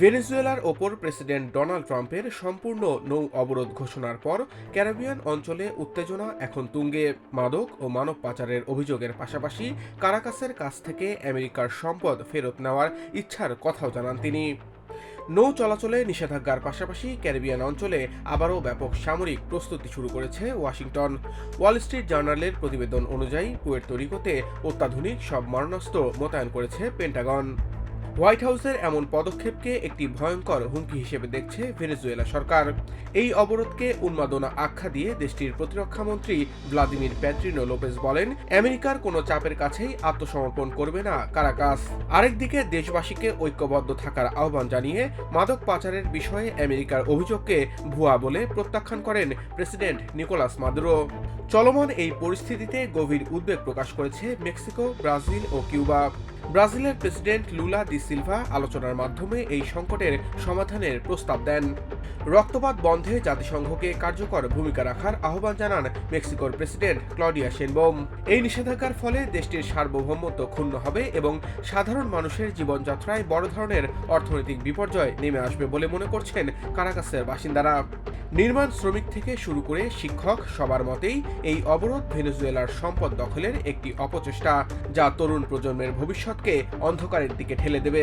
ভেনেজুয়েলার ওপর president Donald ট্রাম্পের সম্পূর্ণ নৌ অবরোধ ঘোষণার পর ক্যারিবিয়ান অঞ্চলে উত্তেজনা এখন তুঙ্গে। মাদক ও মানব পাচারের অভিযোগের পাশাপাশি কারাকাসের কাছ থেকে আমেরিকার সম্পদ ফেরত নেওয়ার ইচ্ছার কথাও জানান তিনি। নৌ চলাচলে নিষেধাজ্ঞার পাশাপাশি ক্যারিবিয়ান অঞ্চলে আবারও ব্যাপক সামরিক প্রস্তুতি শুরু করেছে ওয়াশিংটন। ওয়াল স্ট্রিট জার্নালের প্রতিবেদন অনুযায়ী পুয়ের্তো রিকোতে অত্যাধুনিক সব মারণাস্ত্র মোতায়েন করেছে পেন্টাগন। হোয়াইট হাউসের এমন পদক্ষেপকে একটি ভয়ঙ্কর হুমকি হিসেবে দেখছে ভেনেজুয়েলা সরকার। এই অবরোধকে উন্মাদনা আখ্যা দিয়ে দেশটির প্রতিরক্ষামন্ত্রী ভ্লাদিমির প্যাট্রিনো লোপেজ বলেন, আমেরিকার কোনো চাপের কাছেই আত্মসমর্পণ করবে না কারাকাস। আরেকদিকে দেশবাসীকে ঐক্যবদ্ধ থাকার আহ্বান জানিয়ে মাদক পাচারের বিষয়ে আমেরিকার অভিযোগকে ভুয়া বলে প্রত্যাখ্যান করেন প্রেসিডেন্ট নিকোলাস মাদুরো। চলমান এই পরিস্থিতিতে গভীর উদ্বেগ প্রকাশ করেছে মেক্সিকো, ব্রাজিল ও কিউবা। ব্রাজিলের প্রেসিডেন্ট লুলা দি সিলভা আলোচনার মাধ্যমে এই সংকটের সমাধানের প্রস্তাব দেন। রক্তপাত বন্ধে জাতিসংঘকে কার্যকর ভূমিকা রাখার আহ্বান জানান মেক্সিকোর প্রেসিডেন্ট ক্লডিয়া শেনবোম। এই নিষেধাজ্ঞার ফলে দেশটির সার্বভৌমত্ব ক্ষুণ্ণ হবে এবং সাধারণ মানুষের জীবনযাত্রায় বড় ধরনের অর্থনৈতিক বিপর্যয় নেমে আসবে বলে মনে করছেন কারাকাসের বাসিন্দারা। নির্মাণ শ্রমিক থেকে শুরু করে শিক্ষক সবার মতেই এই অবরোধ ভেনেজুয়েলার সম্পদ দখলের একটি অপচেষ্টা, যা তরুণ প্রজন্মের ভবিষ্যৎকে অন্ধকারের দিকে ঠেলে দেবে।